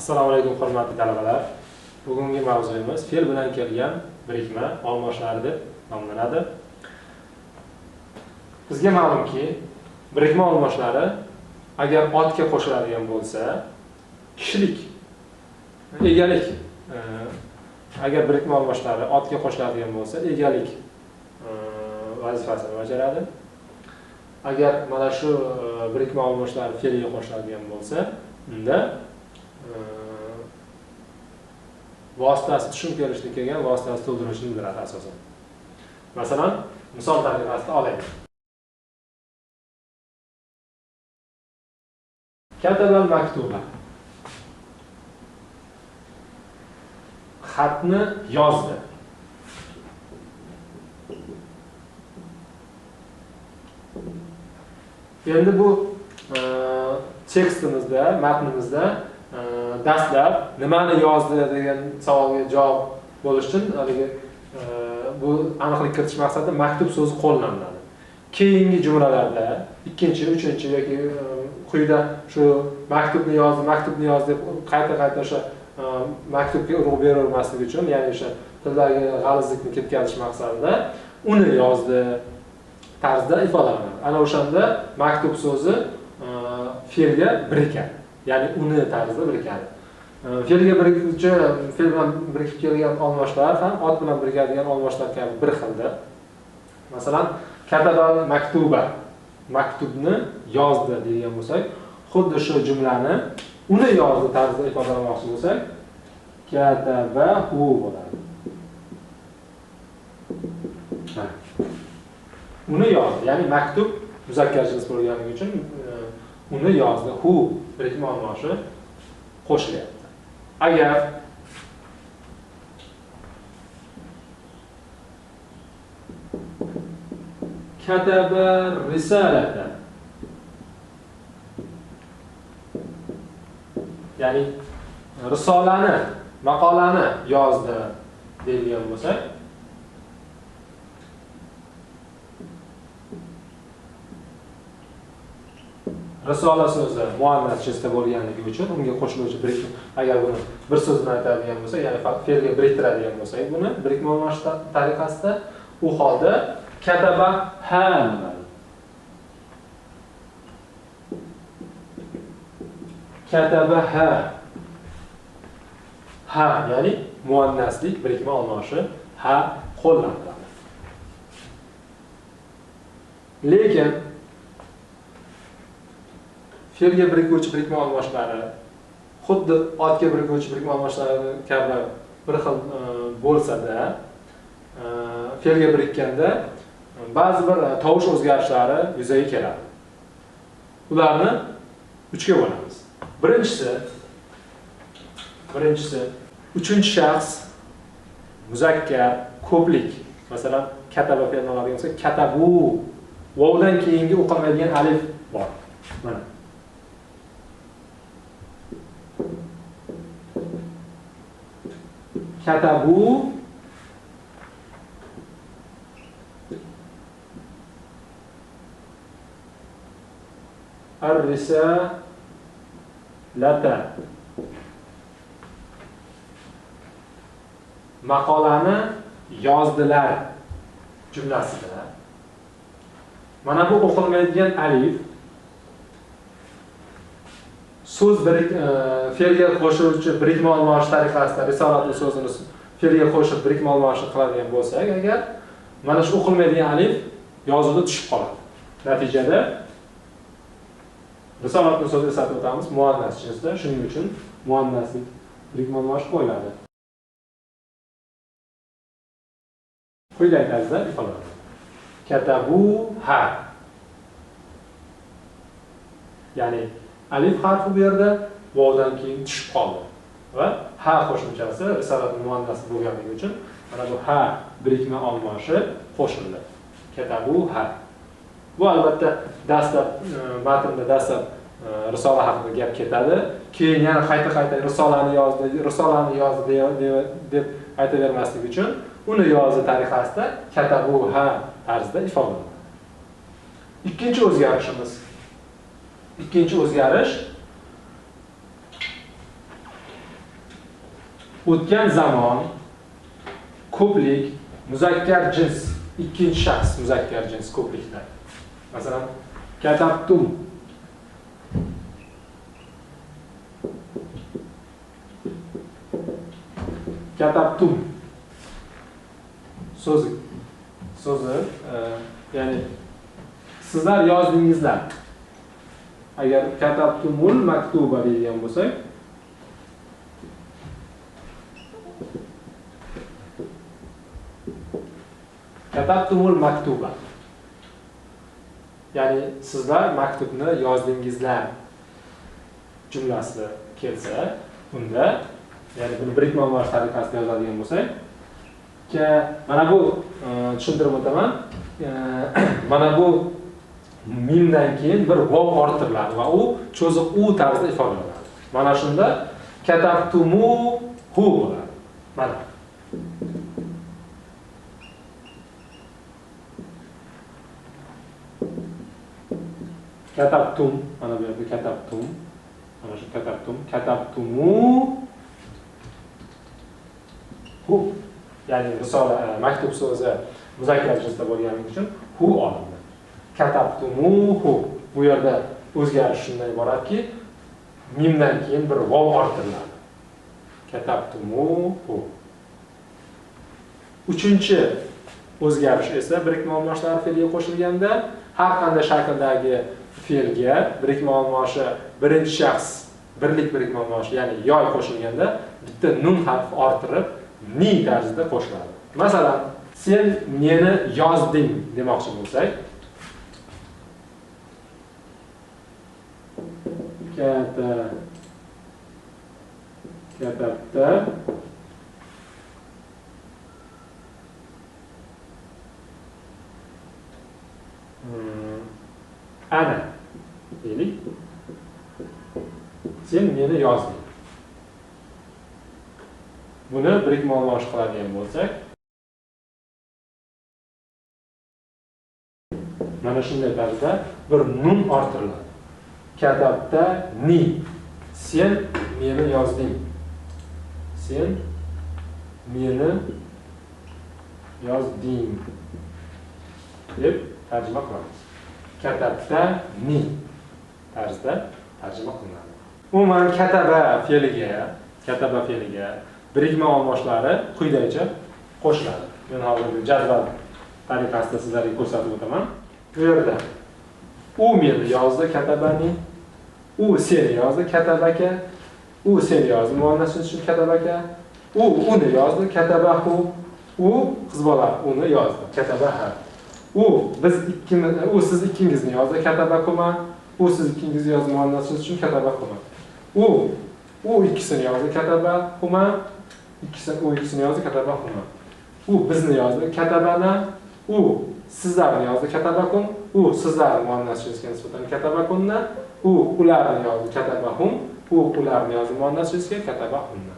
Assalomu alaykum hurmatli talabalar. Bugungi mavzuyimiz fe'l bilan kelgan birikma olmoshlar deb nomlanadi. Bizga ma'lumki, birikma olmoshlari agar otga qo'shiladigan bo'lsa, kishilik, egalik e, agar birikma olmoshlari otga qo'shiladigan bo'lsa, egalik e, vazifasini bajaradi. Agar mana shu e, birikma olmoshlari fe'lga qo'shiladigan bo'lsa, unda vositasi tushun kelishni kelgan vositasi to'ldirishni bildiradi asosan. Masalan misol tariqasida olaylik. Katabal maktuba xatni yozdi. Endi bu tekstimizda matnimizda dastlab nimani yozdi degan savolga javob bo'lish uchun haligi e, bu aniqlik kiritish maqsadida maktub so'zi qo'llaniladi. Keyingi jumlalarda ikkinchi uchinchi yoki e, quyida shu maktubni yozdi maktubni yozdi deb qayta qayta o'sha e, maktubga urg'u beravermaslik uchun ya'ni o'sha tildagi g'alizlikni ketkazish maqsadida uni yozdi tarzda ifodalanadi. Ana o'shanda maktub so'zi fe'lga birikadi ya'ni uni tarzda birikadi. Fe'lga birikuvchi fe'l bilan birikib kelgan olmoshlar ham ot bilan birikadigan olmoshlar kabi bir xilda. Masalan kataba maktuba. Maktubni yozdi degan bo'lsak xuddi shu jumlani uni yozdi tarzida ifodalamoqchi bo'lsak katabahu bo'ladi. Uni yozdi. Ya'ni maktub muzakkar jins bo'lganligi uchun e, uni yozdi. Hu. Birikma olmoshi qo'shilyapti. Agar kataba risalata ya'ni risolani maqolani yozdi deydigan bo'lsak risola so'zi muannas jinsda bo'lganligi uchun unga qo'shiluvchi birik agar buni bir so'z bilan aytadigan bo'lsa ya'ni fe'lga biriktiradigan bo'lsak buni birikma olmosh tariqasida u holda kataba ha kataba ha ha ya'ni muannaslik birikma olmoshi ha qo'llaniladi. Lekin fe'lga birikuvchi birikma almashlari xuddi otga birikuvchi birikma almashlari kabi bir xil e, bo'lsada e, fe'lga birikkanda e, ba'zi bir tovush o'zgarishlari yuzaga keladi. Ularni uchga bo'lamiz. Birinchisi birinchisi uchinchi shaxs muzakkar ko'plik masalan kataba fe'lini oladigan bo'lsak katabu. Vovdan keyingi o'qilmaydigan alif bor. Mana. Katabu ar-risalata maqolani yozdilar jumlasida mana bu o'qilmaydigan alif. So'z birik e, fe'lga qo'shiluvchi birikma olmosh tariqasida risolatni so'zini fe'lga qo'shib birikma olmosh qiladigan bo'lsak agar mana shu o'qilmaydigan alif yozuvda tushib qoladi. Natijada risolatni so'zi eslatib o'tamiz muannas jinsda shuning uchun muannaslik birikma olmosh qo'yiladi. Quyidagi tarzda ifodalanadi katabu ha. Ya'ni alif harfi bu yerda vovdan keyin tushib qoldi. Va ha qo'shimchasi risolat muannasi bo'lganligi uchun mana bu ha birikma olmoshi qo'shildi. Katabu ha. Bu albatta dastlab e, matnda dastlab e, risola haqida gap ketadi. Keyin yana qayta qayta risolani yozdi risolani yozdi deb aytavermaslik uchun uni yozdi tariqasida katabu ha tarzida ifodalanadi ikkinchi o'zgarishimiz ikkinchi o'zgarish. O'tgan zamon ko'plik muzakkar jins ikkinchi shaxs muzakkar jins ko'plikda. Masalan katabtum katabtum so'zi so'zi e, ya'ni sizlar yozdingizlar. Agar katabtumul maktuba deydigan bo'lsak katabtumul maktuba. Ya'ni sizlar maktubni yozdingizlar jumlasi kelsa unda ya'ni buni birikma maosh tariqasida yozadigan bo'lsak mana bu e, tushuntirib o'taman. E, mana bu mingdan keyin bir vov orttiriladi va u cho'ziq u tarzda ifodalanadi. Mana shunda katabtumu hu bo'ladi. Mana. Katabtum mana bu yerda katabtum. Mana shu katabtum katabtumu hu. Ya'ni risola e, maktub so'zi muzakkar jinsda bo'lganligi uchun hu olindi katabtumuhu. Bu yerda o'zgarish shundan iboratki mimdan keyin bir vov orttiriladi katabtumuhu. Uchinchi o'zgarish esa birikma olmoshlari fe'lga qo'shilganda har qanday shakldagi fe'lga birikma olmoshi birinchi shaxs birlik birikma olmoshi ya'ni yoy qo'shilganda bitta nun harfi orttirib ni tarzida qo'shiladi. Masalan sen meni yozding demoqchi bo'lsak kata katabda Hmm, ana. Deylik sen meni yozding buni birikma olmosh qiladigan bo'lsak mana shunday tarzda bir nun orttiriladi. Katabda ni. Sen meni yozding. Sen meni yozding. Deb tarjima qilamiz. Katabda ni. Tarzda tarjima qilinadi. Umuman kataba fe'liga kataba fe'liga birikma olmoshlari quyidagicha qo'shiladi. Men hozir jadval tariqasida sizlarga ko'rsatib o'taman. Bu yerda u meni yozdi katabani u sen yozdi katabaka u sen yozdi muannas uchun katabaka u uni yozdi katabahu u qiz bola uni yozdi katabaha u biz ikkimiz u siz ikkingizni yozdi katabakuma u siz ikkingizni yozdi muannas uchun katabakuma u u ikkisini yozdi katabahuma ikkisi u ikkisini yozdi katabahuma u bizni yozdi katabana u sizlarni yozdi katabakum u sizlarni muannas jinsiga nisbatan katabakunna u ularni yozdi katabahum u ularni yozdi muannas jinsiga katabahunna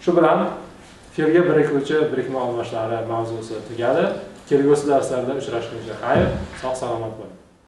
shu bilan fe'lga birikuvchi birikma almashlari mavzusi tugadi. Kelgusi darslarda uchrashguncha xayr sog' salomat bo'ling.